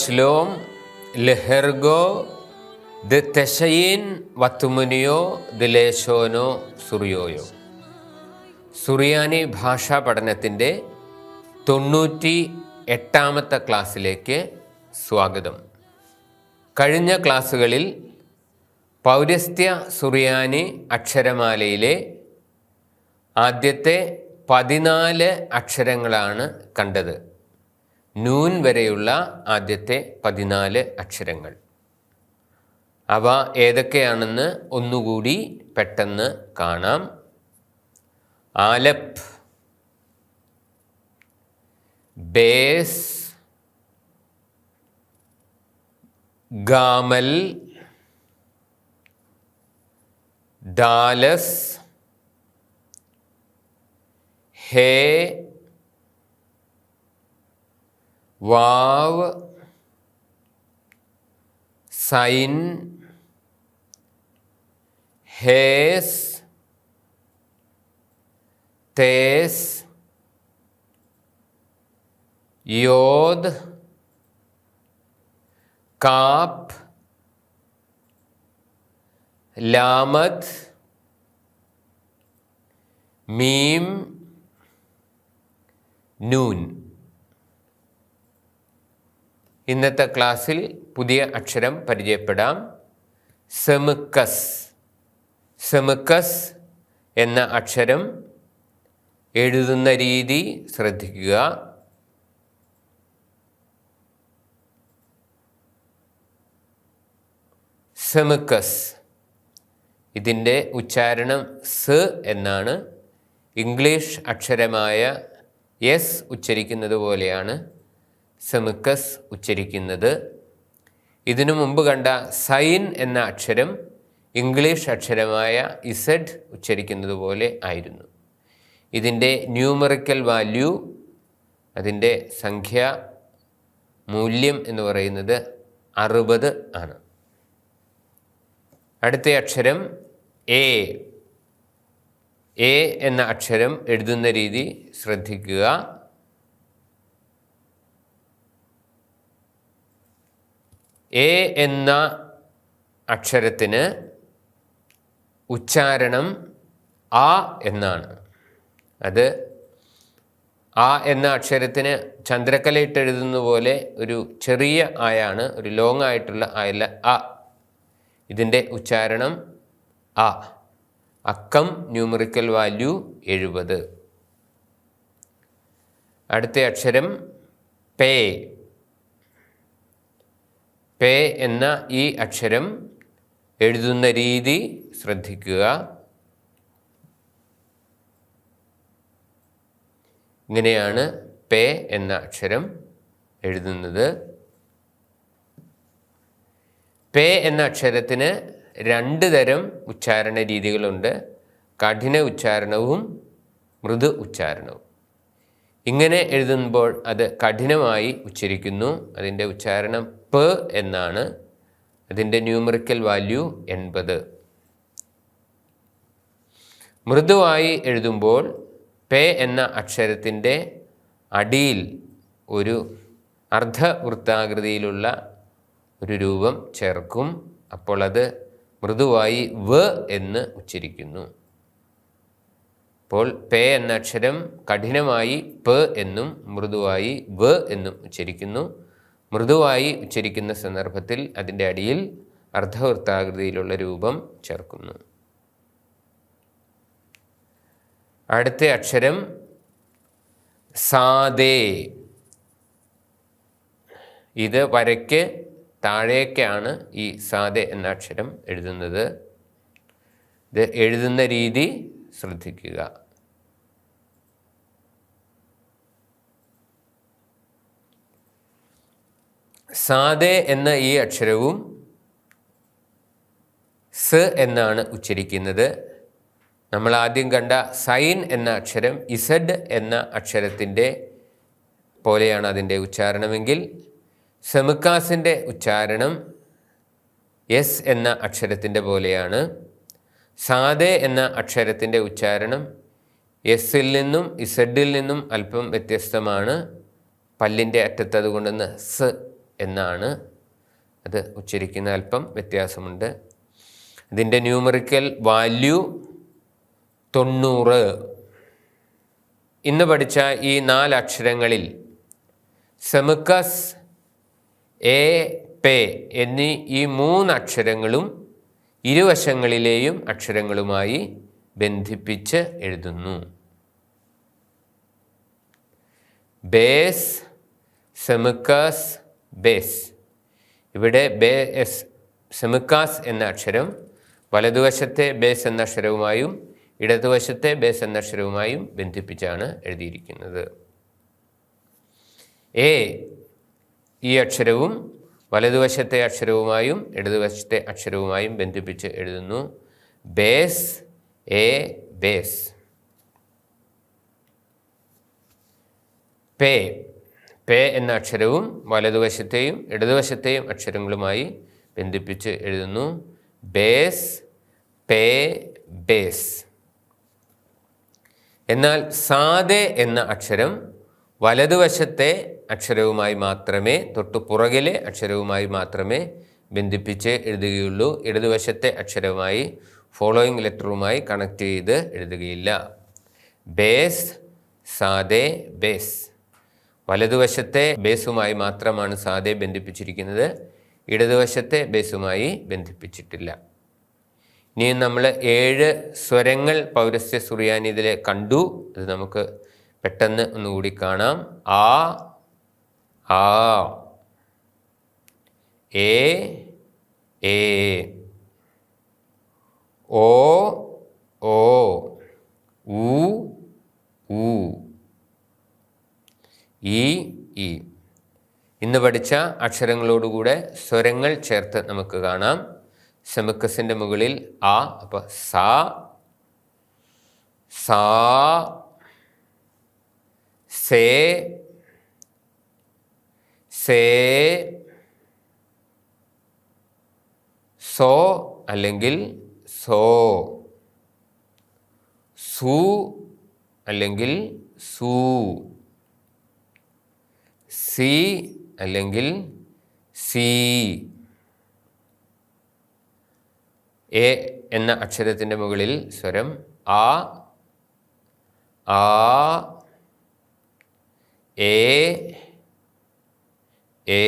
ബസ്ലോം ലെഹെർഗോ the തെഷയിൻ വത്തുമുനിയോ the ലേശോനോ സുറിയോയോ. സുറിയാനി ഭാഷാ പഠനത്തിന്റെ തൊണ്ണൂറ്റി എട്ടാമത്തെ ക്ലാസ്സിലേക്ക് സ്വാഗതം. കഴിഞ്ഞ ക്ലാസ്സുകളിൽ പൗരസ്ത്യ സുറിയാനി അക്ഷരമാലയിലെ ആദ്യത്തെ പതിനാല് അക്ഷരങ്ങളാണ് കണ്ടത്. നൂൻ വരെയുള്ള ആദ്യത്തെ പതിനാല് അക്ഷരങ്ങൾ. അവ ഏതൊക്കെയാണെന്ന് ഒന്നുകൂടി പെട്ടെന്ന് കാണാം. ആലപ്പ് ബേസ് ഗാമൽ ഡാലസ് ഹേ വാവ് സൈൻ ഹേസ് തേസ് യോദ് കാപ്പ് ലാമത് മീം നൂൻ. ഇന്നത്തെ ക്ലാസ്സിൽ പുതിയ അക്ഷരം പരിചയപ്പെടാം. സെമുക്കസ്. സെമുക്കസ് എന്ന അക്ഷരം എഴുതുന്ന രീതി ശ്രദ്ധിക്കുക. സെമുക്കസ്. ഇതിന്റെ ഉച്ചാരണം സ് എന്നാണ്. ഇംഗ്ലീഷ് അക്ഷരമായ എസ് ഉച്ചരിക്കുന്നത് പോലെയാണ് സെമുക്കസ് ഉച്ചരിക്കുന്നത്. ഇതിനു മുമ്പ് കണ്ട സൈൻ എന്ന അക്ഷരം ഇംഗ്ലീഷ് അക്ഷരമായ ഇസഡ് ഉച്ചരിക്കുന്നത് പോലെ ആയിരുന്നു. ഇതിന്റെ ന്യൂമറിക്കൽ വാല്യൂ അതിന്റെ സംഖ്യ മൂല്യം എന്ന് പറയുന്നത് അറുപത് ആണ്. അടുത്ത അക്ഷരം എ. എ എന്ന അക്ഷരം എഴുതുന്ന രീതി ശ്രദ്ധിക്കുക. എ എന്ന അക്ഷരത്തിന് ഉച്ചാരണം ആ എന്നാണ്. അത് ആ എന്ന അക്ഷരത്തിന് ചന്ദ്രക്കലയിട്ട് എഴുതുന്ന പോലെ ഒരു ചെറിയ ആയാണ് ഒരു ലോങ് ആയിട്ടുള്ള ആയല്ല അ. ഇതിന്റെ ഉച്ചാരണം അ. അക്കം ന്യൂമറിക്കൽ വാല്യൂ എഴുപത്. അടുത്ത അക്ഷരം പേ. പേ എന്ന ഈ അക്ഷരം എഴുതുന്ന രീതി ശ്രദ്ധിക്കുക. ഇങ്ങനെയാണ് പേ എന്ന അക്ഷരം എഴുതുന്നത്. പേ എന്ന അക്ഷരത്തിന് രണ്ട് തരം ഉച്ചാരണ രീതികളുണ്ട്. കഠിന ഉച്ചാരണവും മൃദു ഉച്ചാരണവും. ഇങ്ങനെ എഴുതുമ്പോൾ അത് കഠിനമായി ഉച്ചരിക്കുന്നു. അതിന്റെ ഉച്ചാരണം പ എന്നാണ്. അതിന്റെ ന്യൂമറിക്കൽ വാല്യൂ എൺപത്. മൃദുവായി എഴുതുമ്പോൾ പേ എന്ന അക്ഷരത്തിന്റെ അടിയിൽ ഒരു അർദ്ധവൃത്താകൃതിയിലുള്ള ഒരു രൂപം ചേർക്കും. അപ്പോൾ അത് മൃദുവായി വ എന്ന് ഉച്ചരിക്കുന്നു. അപ്പോൾ പേ എന്ന അക്ഷരം കഠിനമായി പ എന്നും മൃദുവായി വ എന്നും ഉച്ചരിക്കുന്നു. മൃദുവായി ഉച്ചരിക്കുന്ന സന്ദർഭത്തിൽ അതിന്റെ അടിയിൽ അർദ്ധവൃത്താകൃതിയിലുള്ള രൂപം ചേർക്കുന്നു. അടുത്ത അക്ഷരം സാദേ. ഇത് വരയ്ക്ക് താഴേക്കാണ് ഈ സാദെ എന്ന അക്ഷരം എഴുതുന്നത്. ഇത് എഴുതുന്ന രീതി ശ്രദ്ധിക്കുക. സാദെ എന്ന ഈ അക്ഷരവും സ് എന്നാണ് ഉച്ചരിക്കുന്നത്. നമ്മൾ ആദ്യം കണ്ട സൈൻ എന്ന അക്ഷരം ഇസഡ് എന്ന അക്ഷരത്തിന്റെ പോലെയാണ് അതിന്റെ ഉച്ചാരണമെങ്കിൽ സെമുക്കാസിന്റെ ഉച്ചാരണം എസ് എന്ന അക്ഷരത്തിന്റെ പോലെയാണ്. സാദെ എന്ന അക്ഷരത്തിന്റെ ഉച്ചാരണം എസ്സിൽ നിന്നും ഇസഡിൽ നിന്നും അല്പം വ്യത്യസ്തമാണ്. പല്ലിന്റെ അറ്റത്ത് അതുകൊണ്ടെന്ന് സ് എന്നാണ് അത് ഉച്ചരിക്കുന്ന അല്പം വ്യത്യാസമുണ്ട്. ഇതിന്റെ ന്യൂമറിക്കൽ വാല്യൂ തൊണ്ണൂറ്. ഇന്ന് പഠിച്ച ഈ നാല് അക്ഷരങ്ങളിൽ സെമുക്കസ് എ പേ എന്നീ ഈ മൂന്ന് അക്ഷരങ്ങളും ഇരുവശങ്ങളിലെയും അക്ഷരങ്ങളുമായി ബന്ധിപ്പിച്ച് എഴുതുന്നു. ബേസ് സെമുക്കാസ് ബേസ്. ഇവിടെ ബേ എസ് സെമുക്കാസ് എന്ന അക്ഷരം വലതുവശത്തെ ബേസ് എന്ന അക്ഷരവുമായും ഇടതുവശത്തെ ബേസ് എന്ന അക്ഷരവുമായും ബന്ധിപ്പിച്ചാണ് എഴുതിയിരിക്കുന്നത്. എ ഈ അക്ഷരവും വലതുവശത്തെ അക്ഷരവുമായും ഇടതുവശത്തെ അക്ഷരവുമായും ബന്ധിപ്പിച്ച് എഴുതുന്നു. ബേസ് എ ബേസ്. പേ പേ എന്ന അക്ഷരവും വലതുവശത്തെയും ഇടതുവശത്തെയും അക്ഷരങ്ങളുമായി ബന്ധിപ്പിച്ച് എഴുതുന്നു. ബേസ് പേ ബേസ്. എന്നാൽ സാദെ എന്ന അക്ഷരം വലതുവശത്തെ അക്ഷരവുമായി മാത്രമേ തൊട്ടു പുറകിലെ അക്ഷരവുമായി മാത്രമേ ബന്ധിപ്പിച്ച് എഴുതുകയുള്ളൂ. ഇടതുവശത്തെ അക്ഷരവുമായി ഫോളോയിങ് ലെറ്ററുമായി കണക്ട് ചെയ്ത് എഴുതുകയില്ല. Base സാദെ base. വലതുവശത്തെ ബേസുമായി മാത്രമാണ് സാദെ ബന്ധിപ്പിച്ചിരിക്കുന്നത് ഇടതുവശത്തെ ബേസുമായി ബന്ധിപ്പിച്ചിട്ടില്ല. ഇനി നമ്മൾ ഏഴ് സ്വരങ്ങൾ പൗരസ്യ സുറിയാനിതിൽ കണ്ടു. അത് നമുക്ക് പെട്ടെന്ന് ഒന്നുകൂടി കാണാം. ആ ആ എ ഓ ഓ ഊ ഊ ഈ ഈ. ഇന്ന് പഠിച്ച അക്ഷരങ്ങളോടുകൂടെ സ്വരങ്ങൾ ചേർത്ത് നമുക്ക് കാണാം. സെമുക്കസിന്റെ മുകളിൽ ആ അപ്പോൾ സാ സാ സേ സേ സോ അല്ലെങ്കിൽ സോ സു അല്ലെങ്കിൽ സൂ. സി അല്ലെങ്കിൽ സി. എ എന്ന അക്ഷരത്തിന്റെ മുകളിൽ സ്വരം ആ ആ എ എ.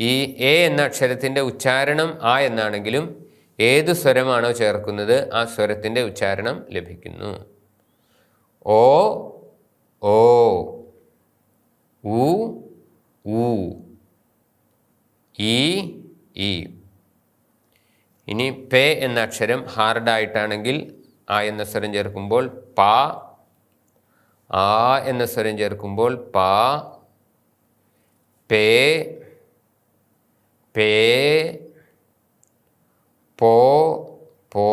ഈ എ എന്ന അക്ഷരത്തിന്റെ ഉച്ചാരണം ആ എന്നാണെങ്കിലും ഏത് സ്വരമാണോ ചേർക്കുന്നത് ആ സ്വരത്തിന്റെ ഉച്ചാരണം ലഭിക്കുന്നു. ഓ ഓ. ഉ ഊ ഈ ഈ. ഇനി പേ എന്ന അക്ഷരം ഹാർഡായിട്ടാണെങ്കിൽ ആ എന്ന സ്വരം ചേർക്കുമ്പോൾ പ ആ എന്ന സ്വരം ചേർക്കുമ്പോൾ പ പേ പേ പോ പോ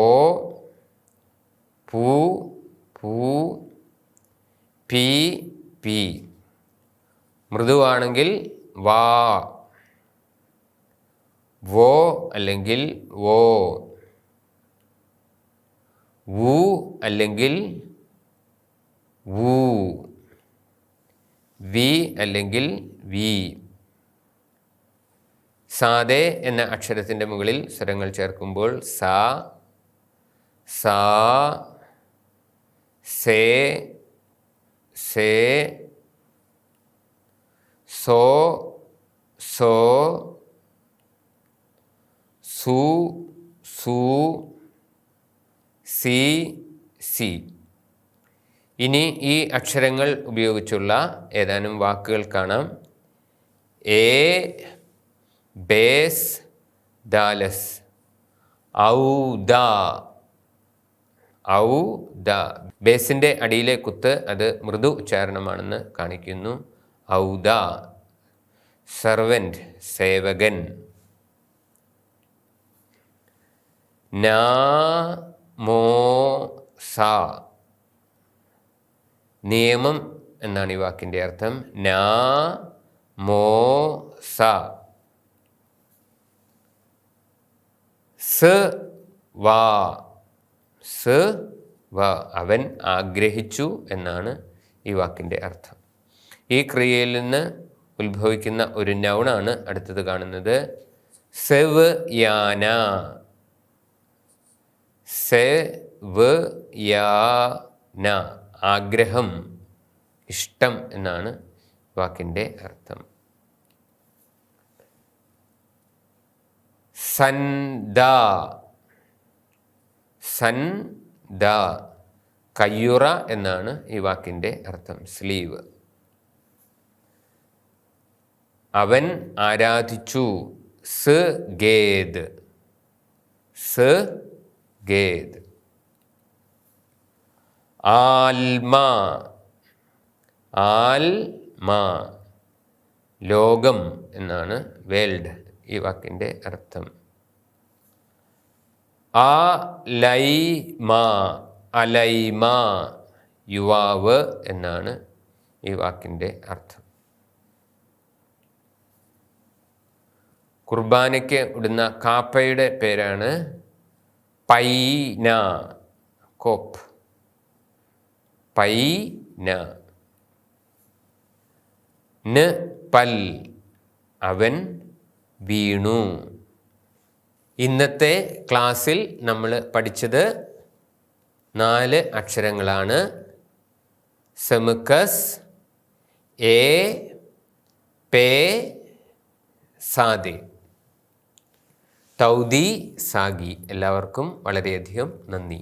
പൂ പൂ പി പി. മൃദുവാണെങ്കിൽ വാ വോ അല്ലെങ്കിൽ വോ വു അല്ലെങ്കിൽ വൂ വി അല്ലെങ്കിൽ വി. സാദെ എന്ന അക്ഷരത്തിന്റെ മുകളിൽ സ്വരങ്ങൾ ചേർക്കുമ്പോൾ സാ സാ സേ സേ സോ സോ സു സു സി സി. ഇനി ഈ അക്ഷരങ്ങൾ ഉപയോഗിച്ചുള്ള ഏതാനും വാക്കുകൾ കാണാം. എ ബേസ് ദാലസ്. ഔ ദ. ഔ ദ. ബേസിന്റെ അടിയിലെ കുത്ത് അത് മൃദു ഉച്ചാരണമാണെന്ന് കാണിക്കുന്നു. ഔദ സർവന്റ് സേവകൻ. നാ മോ സ. നിയമം എന്നാണ് ഈ വാക്കിന്റെ അർത്ഥം. നാ മോ സ. സ് വാ. സ് വ. അവൻ ആഗ്രഹിച്ചു എന്നാണ് ഈ വാക്കിന്റെ അർത്ഥം. ഈ ക്രിയയിൽ നിന്ന് ഉത്ഭവിക്കുന്ന ഒരു നൗണാണ് അടുത്തത് കാണുന്നത്. സെവ് യാന സെവ് യാന ആഗ്രഹം ഇഷ്ടം എന്നാണ് വാക്കിന്റെ അർത്ഥം. സന്ദ. സന്ദ. കയ്യുറ എന്നാണ് ഈ വാക്കിന്റെ അർത്ഥം. സ്ലീവ്. അവൻ ആരാധിച്ചു? സ് ഗേദ്. സ് ഗേദ്. ആൽമ. ആൽമ. ലോകം എന്നാണ് വേൾഡ് ഈ വാക്കിന്റെ അർത്ഥം. ആ ലൈമ അലൈമ. യുവാവ് എന്നാണ് ഈ വാക്കിന്റെ അർത്ഥം. കുർബാനയ്ക്ക് ഇടുന്ന കാപ്പയുടെ പേരാണ് പൈന. കോപ്പ്. പൈന. ന് പൽ. അവൻ വീണു. ഇന്നത്തെ ക്ലാസ്സിൽ നമ്മൾ പഠിച്ചത് നാല് അക്ഷരങ്ങളാണ്. സെമുക്കസ് എ പേ സാദി. തൗദി സാഗി. എല്ലാവർക്കും വളരെയധികം നന്ദി.